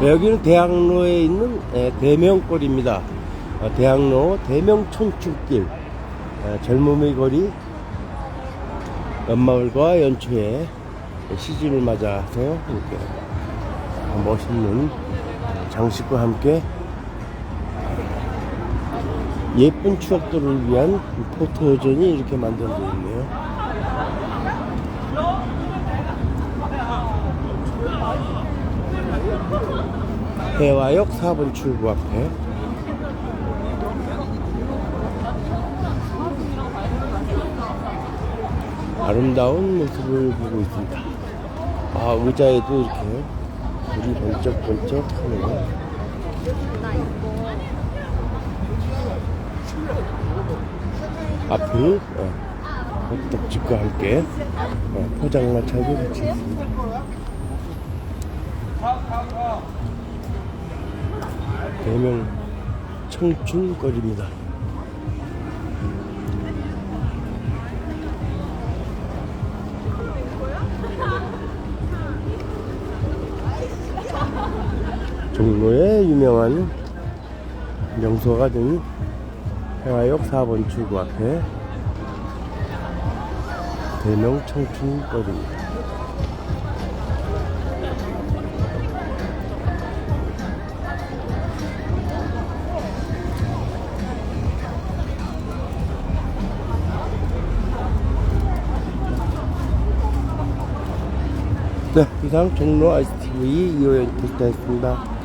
네, 여기는 대학로에 있는 예, 대명골입니다. 어, 대학로 대명청춘길 어, 젊음의 거리 연마을과 연초에 시즌을 맞아서 이렇게 멋있는 장식과 함께 예쁜 추억들을 위한 포토전이 이렇게 만들어져 있네요. 해화역 4번 출구 앞에 아름다운 모습을 보고 있습니다. 아, 의자에도 이렇게 불이 번쩍번쩍 하네요. 앞을 어, 호떡집과 함께 어, 포장마차도 같이 있습니다. 대명 청춘거리입니다. 종로의 유명한 명소가 된 해화역 4번 출구 앞에 대명 청춘거리입니다. 네, 이상 종로 ICTV 이호연 포스터였습니다.